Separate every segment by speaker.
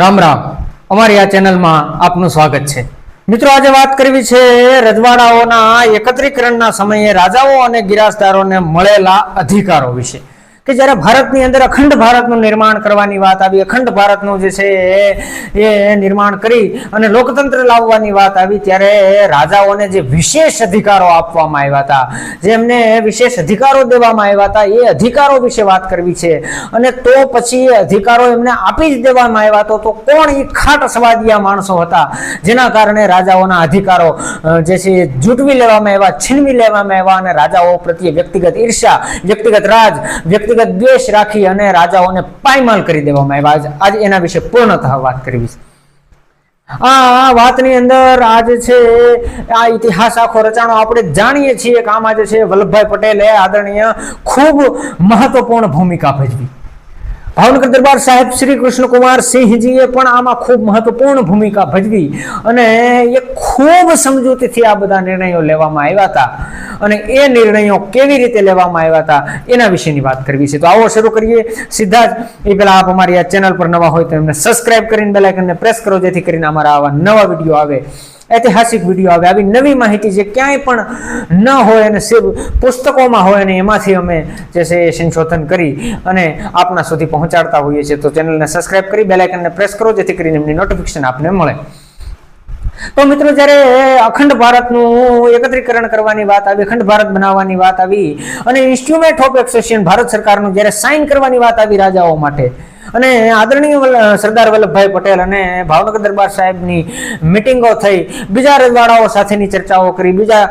Speaker 1: રામ રામ. અમારી આ ચેનલમાં આપનું સ્વાગત છે. મિત્રો, આજે વાત કરવી છે રજવાડાઓના એકત્રીકરણના સમયે રાજાઓ અને ગિરાસદારોને મળેલા અધિકારો વિશે. કે જ્યારે ભારતની અંદર અખંડ ભારતનું નિર્માણ કરવાની વાત આવી, અખંડ ભારતનું જે છે એ નિર્માણ કરી અને લોકતંત્ર લાવવાની વાત આવી, ત્યારે રાજાઓને જે વિશેષ અધિકારો આપવામાં આવ્યા હતા જે એમને વિશેષ અધિકારો દેવામાં આવ્યા હતા, એ અધિકારો વિશે વાત કરવી છે. અને તો પછી એ અધિકારો એમને આપી જ દેવામાં આવ્યા હતા તો કોણ એ ખાટ સવાદિયા માણસો હતા? જેના કારણે રાજાઓના અધિકારો જે છે જૂટવી લેવામાં આવ્યા, છીનવી લેવામાં આવ્યા અને રાજાઓ પ્રત્યે વ્યક્તિગત ઈર્ષ્યા, વ્યક્તિગત રાજ, વ્યક્તિગત દ્વેષ રાખી અને રાજાઓને પાયમાલ કરી દેવામાં આવ્યા. આજ એના વિશે પૂર્ણતઃ વાત કરવી છે. આ વાતની અંદર આજે છે, આ ઇતિહાસ આખો રચાણો આપણે જાણીએ છીએ કે આમાં જે છે વલ્લભભાઈ પટેલે આદરણીય ખૂબ મહત્વપૂર્ણ ભૂમિકા ભજવી. ભાવનગર દરબાર સાહેબ શ્રી કૃષ્ણકુમાર સિંહજીએ પણ આમાં ખૂબ મહત્વપૂર્ણ ભૂમિકા ભજવી અને એ ખૂબ સમજૂતીથી આ બધા નિર્ણયો લેવામાં આવ્યા હતા. અને એ નિર્ણયો કેવી રીતે લેવામાં આવ્યા હતા એના વિશેની વાત કરવી છે. તો આવો શરૂ કરીએ. સીધા જ એ પહેલાં આપ અમારી આ ચેનલ પર નવા હોય તો એમને સબસ્ક્રાઇબ કરીને બેલાઇકનને પ્રેસ કરો જેથી કરીને અમારા આવા નવા વીડિયો આવે. ઐતિહાસિક વીડિયો આવે. આવી નવી માહિતી જે ક્યાંય પણ ન હોય અને પુસ્તકોમાં હોય અને એમાંથી અમે જે છે એ સંશોધન કરી અને આપના સુધી પહોંચાડતા હોઈએ છીએ. તો ચેનલને સબસ્ક્રાઇબ કરી બેલાઇકનને પ્રેસ કરો, જેથી કરીને એમની નોટિફિકેશન આપને મળે. તો મિત્રો, જ્યારે અખંડ ભારતનું એકત્રીકરણ કરવાની વાત આવી, અખંડ ભારત બનાવવાની વાત આવી, અને ઇન્સ્ટ્રુમેન્ટ ઓફ એક્સેશન ભારત સરકારનું જ્યારે સાઇન કરવાની વાત આવી રાજાઓ માટે અને આદરણીય સરદાર વલ્લભભાઈ પટેલ અને ભાવનગર દરબાર સાહેબની મિટિંગો થઈ. બીજા રજવાડાઓ સાથેની ચર્ચાઓ કરી. બીજા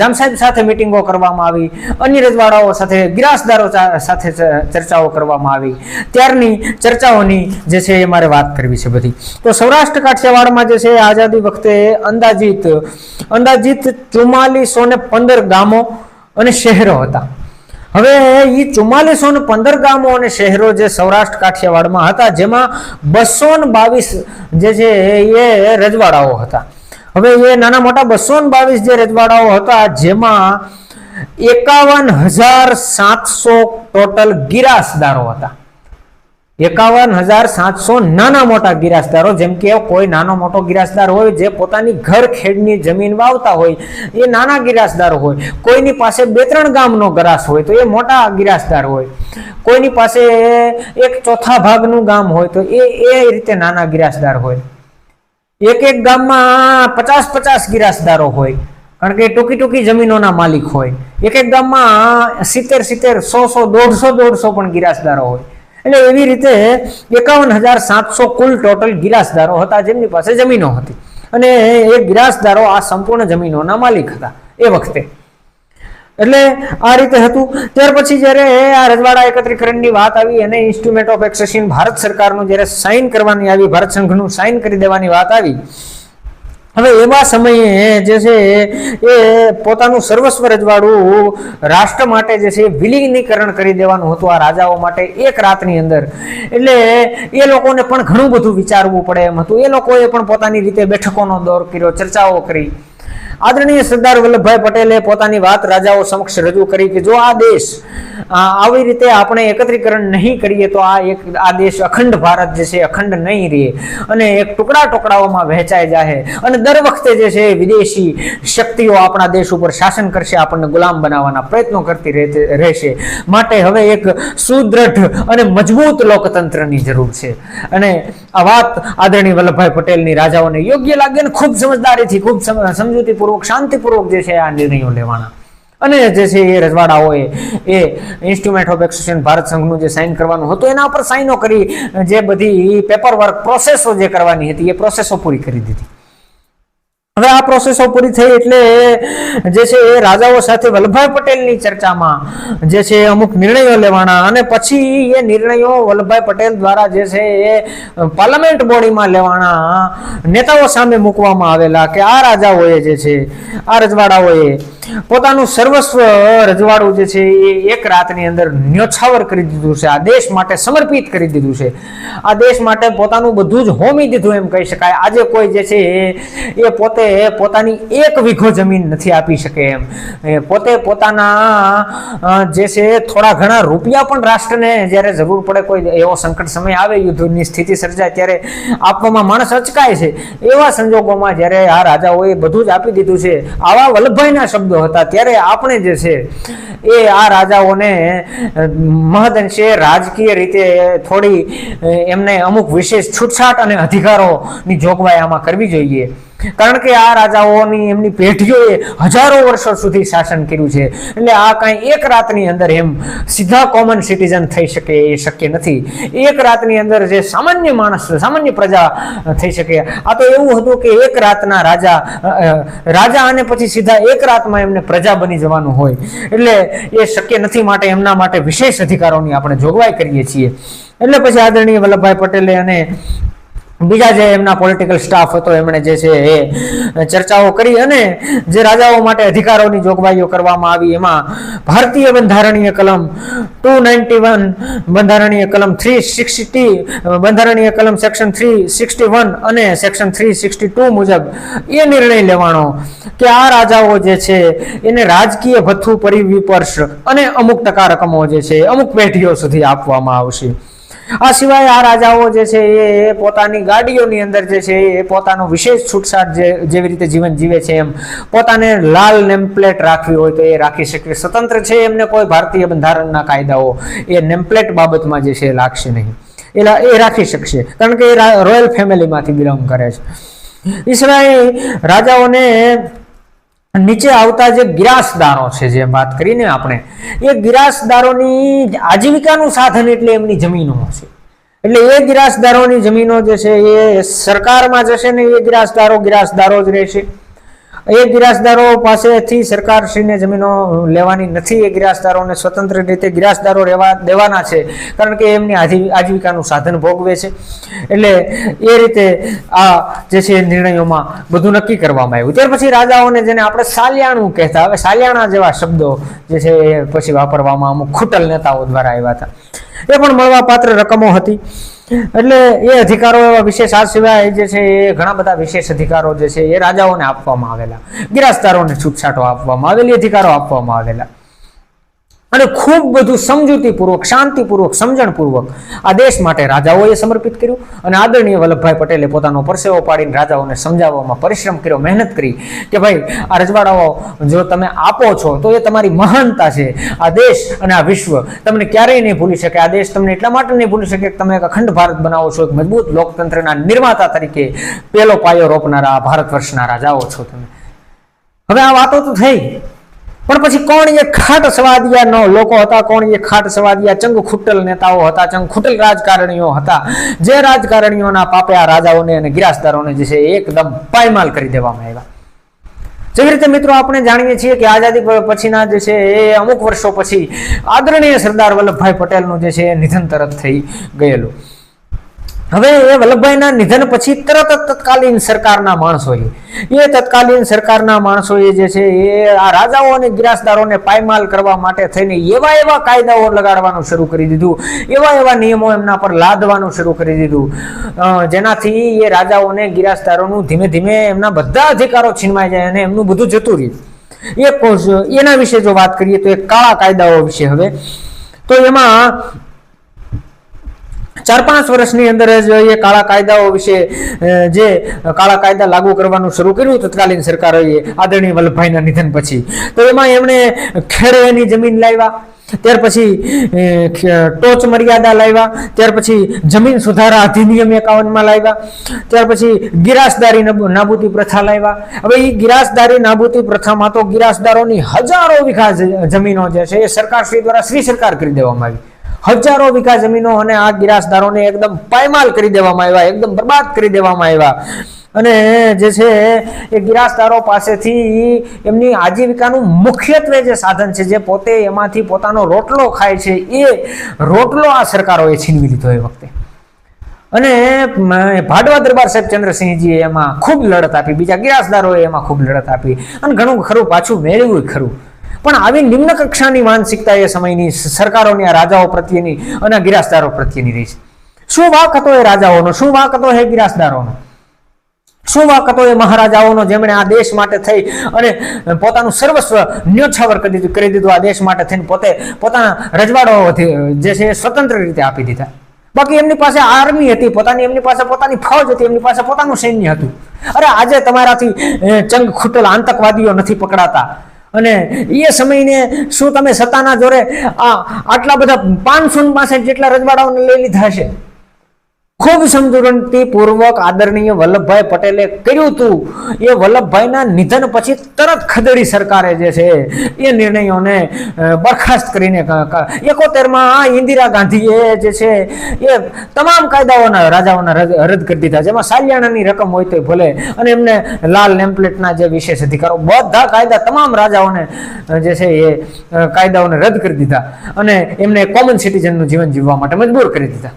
Speaker 1: જામ સાહેબ સાથે મિટિંગો કરવામાં આવી. અન્ય રજવાડાઓ સાથે ગિરાસદારો સાથે ચર્ચાઓ કરવામાં આવી. ત્યારની ચર્ચાઓની જે છે એ મારે વાત કરવી છે બધી. તો સૌરાષ્ટ્ર કાઠિયાવાડમાં જે છે આઝાદી વખતે અંદાજિત અંદાજિત ચુમ્માલીસો ને પંદર ગામો અને શહેરો હતા. હવે એ ચુમ્માલીસો ને પંદર ગામો અને શહેરો જે સૌરાષ્ટ્ર, કાઠિયાવાડમાં હતા, જેમાં બસો ને બાવીસ જે છે એ રજવાડાઓ હતા. હવે એ નાના મોટા બસો ને બાવીસ જે રજવાડાઓ હતા, જેમાં એકાવન હજાર સાતસો ટોટલ ગિરાસદારો હતા. એકાવન હજાર સાતસો નાના મોટા ગિરાસદારો જેમ કે કોઈ નાનો મોટો ગિરાસદાર હોય, જે પોતાની ઘર ખેડની જમીન વાવતા હોય, એ નાના ગિરાસદાર હોય. કોઈની પાસે બે ત્રણ ગામનો ગરાસ હોય, તો એ મોટા ગિરાસદાર હોય. કોઈની પાસે એક ચોથા ભાગનું ગામ હોય, તો એ એ રીતે નાના ગિરાસદાર હોય. એક એક ગામમાં પચાસ પચાસ ગિરાસદારો હોય, કારણ કે ટૂંકી ટૂંકી જમીનોના માલિક હોય. એક એક ગામમાં સિત્તેર સિત્તેર, સો સો, દોઢસો દોઢસો પણ ગિરાસદારો હોય. એટલે એવી રીતે એકાવન હજાર સાતસો કુલ ટોટલ ગિરાસદારો હતા, જેમની પાસે જમીનો હતી. અને એ ગિરાસદારો આ સંપૂર્ણ જમીનોના માલિક હતા એ વખતે. એટલે આ રીતે હતું. ત્યાર પછી જ્યારે આ રજવાડા એકત્રીકરણની વાત આવી અને ઇન્સ્ટ્રુમેન્ટ ઓફ એક્સેશન ભારત સરકારનું જ્યારે સાઇન કરવાની આવી, ભારત સંઘનું સાઇન કરી દેવાની વાત આવી હવે એવા સમયે જે છે એ પોતાનું સર્વસ્વ રજવાડું રાષ્ટ્ર માટે જે છે વિલીનીકરણ કરી દેવાનું હતું આ રાજાઓ માટે એક રાતની અંદર. એટલે એ લોકોને પણ ઘણું બધું વિચારવું પડે એમ હતું. એ લોકોએ પણ પોતાની રીતે બેઠકોનો દોર કર્યો, ચર્ચાઓ કરી. આદરણીય સરદાર વલ્લભભાઈ પટેલે પોતાની વાત રાજાઓ સમક્ષ રજૂ કરી કે જો આ દેશ આવી રીતે આપણે એકત્રીકરણ નહીં કરીએ તો આ એક, આ દેશ અખંડ ભારત જે છે અખંડ નહીં રહે અને એક ટુકડા ટુકડાઓમાં વહેંચાઈ જાય અને દર વખતે જે છે વિદેશી શક્તિઓ આપણા દેશ ઉપર શાસન કરશે, આપણને ગુલામ બનાવવાના પ્રયત્નો કરતી રહેશે. માટે હવે એક સુદ્રઢ અને મજબૂત લોકતંત્રની જરૂર છે. અને આ વાત આદરણીય વલ્લભભાઈ પટેલની રાજાઓને યોગ્ય લાગે અને ખૂબ સમજદારીથી, ખૂબ સમ- સમજૂતીપૂર્વક શાંતિપૂર્વક જે છે આ નિર્ણયો લેવાના. અને જે છે એ રજવાડાઓએ એ ઇન્સ્ટ્રુમેન્ટ ઓફ એક્સેશન ભારત સંઘનું જે સાઇન કરવાનું હતું, એના ઉપર સાઇનો કરી, જે બધી પેપર વર્ક પ્રોસેસો જે કરવાની હતી, એ પ્રોસેસો પૂરી કરી દીધી. હવે આ પ્રોસેસો પૂરી થઈ એટલે જે છે એ રાજાઓ સાથે વલ્લભભાઈ પટેલની ચર્ચામાં જે છે અમુક નિર્ણયો લેવાના અને પછી એ નિર્ણયો વલ્લભભાઈ પટેલ દ્વારા જે છે એ પાર્લામેન્ટ બોડીમાં લેવાના નેતાઓ સામે મૂકવામાં આવેલા કે આ રાજાઓએ જે છે આ રજવાડાઓએ પોતાનું સર્વસ્વ રજવાડું જે છે એ એક રાતની અંદર ન્યોછાવર કરી દીધું છે, આ દેશ માટે સમર્પિત કરી દીધું છે. આ દેશ માટે પોતાનું બધું જ હોમી દીધું એમ કહી શકાય. આજે કોઈ જે છે એ- પોતે પોતે પોતાની એક વીઘો જમીન નથી આપી શકે એમ. પોતે પોતાના જે છે થોડા ઘણા રૂપિયા પણ રાષ્ટ્રને જ્યારે જરૂર પડે કોઈ એવો સંકટ સમય આવે, યુદ્ધની સ્થિતિ સર્જાય ત્યારે આપવામાં માણસ અચકાય છે. એવા સંજોગોમાં જ્યારે આ રાજાઓએ બધું જ આપી દીધું છે, આવા વલ્લભભાઈના શબ્દો હતા, ત્યારે આપણે જે છે એ આ રાજાઓને મહદઅંશે રાજકીય રીતે થોડી એમને અમુક વિશેષ છૂટછાટ અને અધિકારોની જોગવાઈ આમાં કરવી જોઈએ. કારણ કે આ રાજાઓની એમની પેઢીઓએ હજારો વર્ષો સુધી શાસન કર્યું છે. એટલે આ કાંઈ એક રાતની અંદર એમ સીધા કોમન સિટીઝન થઈ શકે એ શક્ય નથી. એક રાતની અંદર જે સામાન્ય માણસ, સામાન્ય પ્રજા થઈ શકે. આ તો એવું હતું કે એક રાતના રાજા રાજા અને પછી સીધા એક રાતમાં એમને પ્રજા બની જવાનું હોય. એટલે એ શક્ય નથી માટે એમના માટે વિશેષ અધિકારોની આપણે જોગવાઈ કરીએ છીએ. એટલે પછી આદરણીય વલ્લભભાઈ પટેલે અને બીજા જે એમના પોલિટિકલ સ્ટાફ હતો, એમણે જે છે એ ચર્ચાઓ કરી અને જે રાજાઓ માટે અધિકારોની જોગવાઈઓ કરવામાં આવી, એમાં ભારતીય બંધારણીય કલમ ટુ નાઇન્ટી વન બંધારણીય કલમ થ્રી સિક્સટી બંધારણીય કલમ સેક્શન થ્રી સિક્સટી વન અને સેક્શન થ્રી સિક્સટી ટુ મુજબ એ નિર્ણય લેવાનો કે આ રાજાઓ જે છે એને રાજકીય ભથ્થું પરિવિપર્શ અને અમુક ટકા રકમો જે છે અમુક પેઢીઓ સુધી આપવામાં આવશે. આ સિવાય આ રાજાઓ જે છે એ પોતાની ગાડીઓની અંદર જે છે એ પોતાનો વિશેષ છૂટછાટ જેવી રીતે જીવન જીવે છે એમ, પોતાને લાલ નેમપ્લેટ રાખવી હોય તો એ રાખી શકે સ્વતંત્ર છે એમને કોઈ ભારતીય બંધારણના કાયદાઓ, એ નેમપ્લેટ બાબતમાં જે છે એ લાગશે નહીં. એ લા- એ રાખી શકશે, કારણ કે એ રોયલ ફેમિલીમાંથી બિલોંગ કરે છે. સિવાય રાજાઓને નીચે આવતા જે ગિરાસદારો છે જે વાત કરીને આપણે, એ ગિરાસદારોની આજીવિકાનું સાધન એટલે એમની જમીનો છે. એટલે એ ગિરાસદારોની જમીનો જે છે, એ સરકારમાં જશે ને એ ગિરાસદારો ગિરાસદારો જ રહેશે. એ ગિરાસદારો પાસેથી સરકારશ્રીને જમીનો લેવાની નથી. એ ગિરાસદારોને સ્વતંત્ર રીતે ગિરાસદારો રહેવા દેવાના છે. કારણ કે એમની આજી આજીવિકાનું સાધન ભોગવે છે. એટલે એ રીતે આ જે છે નિર્ણયોમાં બધું નક્કી કરવામાં આવ્યું. ત્યાર પછી રાજાઓને જેને આપણે સાલિયાણું કહેતા, હવે સાલિયાણા જેવા શબ્દો જે છે એ પછી વાપરવામાં અમુક ખૂટલ નેતાઓ દ્વારા આવ્યા હતા. એ પણ મળવાપાત્ર રકમો હતી. એટલે એ અધિકારો એવા વિશેષ, આ સિવાય જે છે એ ઘણા બધા વિશેષ અધિકારો જે છે એ રાજાઓને આપવામાં આવેલા. ગિરાસ્તારોને છૂટછાટો આપવામાં આવેલી, અધિકારો આપવામાં આવેલા. અને ખૂબ બધું સમજૂતીપૂર્વક, શાંતિપૂર્વક, સમજણપૂર્વક આ દેશ માટે રાજાઓએ સમર્પિત કર્યું અને આદરણીય વલ્લભભાઈ પટેલે પોતાનો પરસેવો પાડીને રાજાઓને સમજાવવામાં પરિશ્રમ કર્યો, મહેનત કરી કે ભાઈ, આ રજવાડાઓ જો તમે આપો છો, તો એ તમારી મહાનતા છે. આ દેશ અને આ વિશ્વ તમને ક્યારેય નહીં ભૂલી શકે. આ દેશ તમને એટલા માટે નહીં ભૂલી શકે કે તમે એક અખંડ ભારત બનાવો છો, એક મજબૂત લોકતંત્રના નિર્માતા તરીકે પેલો પાયો રોપનારા ભારત વર્ષના રાજાઓ છો તમે. હવે આ વાતો તો થઈ. પણ પછી કોણ એ ખાટ સવાદિયાનો લોકો હતા? કોણ એ ખાટ સવાદિયા? ચંગ ખૂટલ નેતાઓ હતા ચંગ ખૂટલ રાજકારણીઓ હતા. જે રાજકારણીઓના પાપે આ રાજાઓને અને ગિરાસદારોને જે છે એકદમ પાયમાલ કરી દેવામાં આવ્યા. જેવી રીતે મિત્રો આપણે જાણીએ છીએ કે આઝાદી પછીના જે છે એ અમુક વર્ષો પછી આદરણીય સરદાર વલ્લભભાઈ પટેલનું જે છે નિધન તરત થઈ ગયેલું. હવે એ વલ્લભભાઈના નિધન પછી તરત જ તત્કાલીન સરકારના માણસોએ, એ તત્કાલીન સરકારના માણસોએ જે છે એ આ રાજાઓ અને ગિરાસદારોને પાયમાલ કરવા માટે થઈને એવા એવા કાયદાઓ લગાડવાનું શરૂ કરી દીધું. એવા એવા નિયમો એમના પર લાદવાનું શરૂ કરી દીધું. જેનાથી એ રાજાઓને ગિરાસદારોનું ધીમે ધીમે એમના બધા અધિકારો છીનવાઈ જાય અને એમનું બધું જતું રહ્યું એ એના વિશે જો વાત કરીએ તો એ કાળા કાયદાઓ વિશે હવે. તો એમાં ચાર પાંચ વર્ષની અંદર જ એ કાળા કાયદાઓ વિશે જે કાળા કાયદા લાગુ કરવાનું શરૂ કર્યું તત્કાલીન સરકારોએ આદરણીય વલ્લભભાઈના નિધન પછી. તો એમાં એમણે ખેડેની જમીન લાવ્યા, ત્યાર પછી ટોચ મર્યાદા લાવ્યા, ત્યાર પછી જમીન સુધારા અધિનિયમ એકાવનમાં લાવ્યા, ત્યાર પછી ગિરાસદારી નબ- નાબૂદી પ્રથા લાવ્યા. હવે એ ગિરાસદારી નાબૂદી પ્રથામાં તો ગિરાસદારોની હજારો વીઘા જમીનો જે છે એ સરકાર શ્રી દ્વારા, શ્રી સરકાર કરી દેવામાં આવી. હજારો વીઘા જમીનો અને આ ગિરાસદારોને એકદમ પાયમાલ કરી દેવામાં આવ્યા, એકદમ બરબાદ કરી દેવામાં આવ્યા. અને જે છે એ ગિરાસદારો પાસેથી એમની આજીવિકાનું મુખ્યત્વે જે સાધન છે, જે પોતે એમાંથી પોતાનો રોટલો ખાય છે, એ રોટલો આ સરકારોએ છીનવી લીધો એ વખતે. અને ભાડવા દરબાર સાહેબ ચંદ્રસિંહજીએ એમાં ખૂબ લડત આપી, બીજા ગિરાસદારોએ એમાં ખૂબ લડત આપી. અને ઘણું ખરું, પાછું મેળવ્યું ખરું. પણ આવી નિમ્ન કક્ષાની માનસિકતા એ સમયની સરકારોની, આ રાજાઓ પ્રત્યેની અને ગિરાસદારો પ્રત્યેની રહી છે. શું વાક હતો એ રાજાઓનો? શું વાક હતો એ ગિરાસદારોનો? શું વાક હતો એ મહારાજાઓનો જેમણે આ દેશ માટે થઈ અને પોતાનું સર્વસ્વ ન્યોછાવર કરી દીધું કરી દીધું આ દેશ માટે થઈને પોતે પોતાના રજવાડો જે છે સ્વતંત્ર રીતે આપી દીધા. બાકી એમની પાસે આર્મી હતી, પોતાની, એમની પાસે પોતાની ફૌજ હતી, એમની પાસે પોતાનું સૈન્ય હતું. અરે આજે તમારાથી ચંગ ખૂટેલા આતંકવાદીઓ નથી પકડાતા. અને એ સમયને શું તમે સત્તાના જોરે આ આટલા બધા પાંચસો પાસે જેટલા રજવાડાઓને લઈ લીધા છે? ખૂબ સમજૂરણથી પૂર્વક આદરણીય વલ્લભભાઈ પટેલે કર્યું હતું. એ વલ્લભભાઈના નિધન પછી તરત ખદડી સરકારે જે છે એ નિર્ણયોને બરખાસ્ત કરીને એકોતેરમાં આ ઇન્દિરા ગાંધીએ જે છે એ તમામ કાયદાઓના રાજાઓના રદ કરી દીધા. જેમાં સાલિયાણાની રકમ હોય તો ભલે અને એમને લાલ નેમ્પલેટના જે વિશેષ અધિકારો, બધા કાયદા તમામ રાજાઓને જે છે એ કાયદાઓને રદ કરી દીધા અને એમને કોમન સિટીઝનનું જીવન જીવવા માટે મજબૂર કરી દીધા.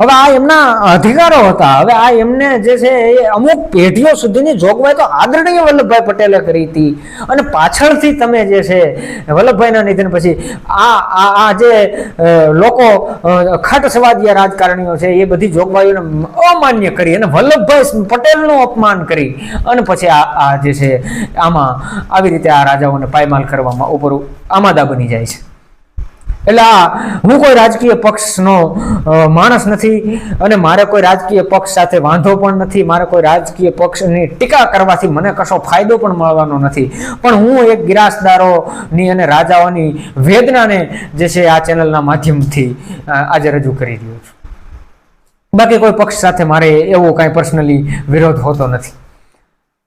Speaker 1: હવે આ એમના અધિકારો હતા. હવે આ એમને જે છે એ અમુક પેઢીઓ સુધીની જોગવાઈ તો આદરણીય વલ્લભભાઈ પટેલે કરી હતી. અને પાછળથી તમે જે છે વલ્લભભાઈના નિધન પછી આ આ આ જે લોકો ખટ સવાદિયા રાજકારણીઓ છે એ બધી જોગવાઈઓને અમાન્ય કરી અને વલ્લભભાઈ પટેલનું અપમાન કરી. અને પછી આ આ જે છે આમાં આવી રીતે આ રાજાઓને પાયમાલ કરવામાં ઉપર આમાદા બની જાય છે. એટલે આ, હું કોઈ રાજકીય પક્ષનો માણસ નથી અને મારે કોઈ રાજકીય પક્ષ સાથે વાંધો પણ નથી. મારે કોઈ રાજકીય પક્ષની ટીકા કરવાથી મને કશો ફાયદો પણ મળવાનો નથી. પણ હું એક ગિરાસદારોની અને રાજાઓની વેદનાને જે છે આ ચેનલના માધ્યમથી આજે રજૂ કરી રહ્યો છું. બાકી કોઈ પક્ષ સાથે મારે એવો કાંઈ પર્સનલી વિરોધ હોતો નથી.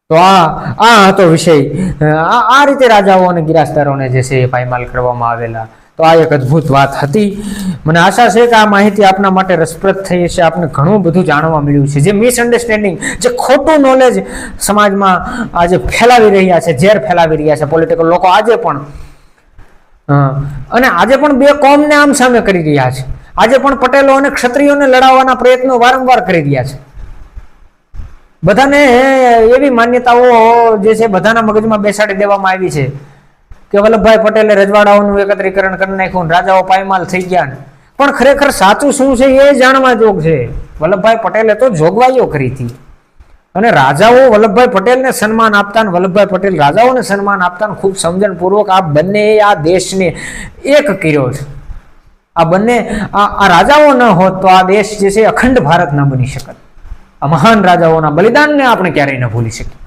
Speaker 1: તો આ આ હતો વિષય. આ રીતે રાજાઓ અને ગિરાસદારોને જે છે એ પાયમાલ કરવામાં આવેલા. તો આ એક અદ્ભુત વાત હતી. મને આશા છે કે આ માહિતી આપના માટે રસપ્રદ થઈ છે આપને ઘણું બધું જાણવા મળ્યું છે. જે મિસઅન્ડરસ્ટેન્ડિંગ જે ખોટું નોલેજ સમાજમાં આજે ફેલાવી રહ્યા છે, ઝેર ફેલાવી રહ્યા છે. પોલિટિકલ લોકો આજે પણ. અને આજે પણ બે કોમને આમ સામે કરી રહ્યા છે. આજે પણ પટેલો અને ક્ષત્રિયોને લડાવવાના પ્રયત્નો વારંવાર કરી રહ્યા છે. બધાને એવી માન્યતાઓ જે છે, બધાના મગજમાં બેસાડી દેવામાં આવી છે. કે વલ્લભભાઈ પટેલે રજવાડાઓનું એકત્રીકરણ કરી નાખ્યું રાજાઓ પાયમાલ થઈ ગયા પણ ખરેખર સાચું શું છે એ જાણવા જોગ છે. વલ્લભભાઈ પટેલે તો જોગવાઈઓ કરી હતી. અને રાજાઓ વલ્લભભાઈ પટેલને સન્માન આપતા ને વલ્લભભાઈ પટેલ રાજાઓને સન્માન આપતા ખૂબ સમજણપૂર્વક આ બંને આ દેશને એક કર્યો છે. આ બંને, આ રાજાઓ ન હોત તો આ દેશ જે છે અખંડ ભારત ન બની શકત. આ મહાન રાજાઓના બલિદાનને આપણે ક્યારેય ન ભૂલી શકીએ.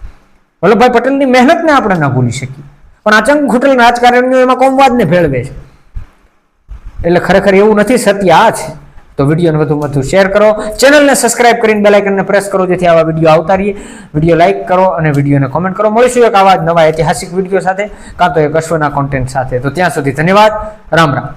Speaker 1: વલ્લભભાઈ પટેલની મહેનતને આપણે ન ભૂલી શકીએ. પણ આ ચંગ ખૂટેલ રાજકારણીઓ એમાં કોમવાદને ભેળવે છે. એટલે ખરેખર એવું નથી, સત્ય આ છે. તો વિડીયોને વધુ વધુ શેર કરો. ચેનલને સબસ્ક્રાઇબ કરીને બેલાઇકનને પ્રેસ કરો, જેથી આવા વીડિયો આવતા રહીએ. વીડિયો લાઇક કરો અને વિડીયોને કોમેન્ટ કરો. મળીશું એક આવા જ નવા ઐતિહાસિક વીડિયો સાથે, કાં તો એક અશ્વના કોન્ટેન્ટ સાથે. તો ત્યાં સુધી ધન્યવાદ. રામ રામ.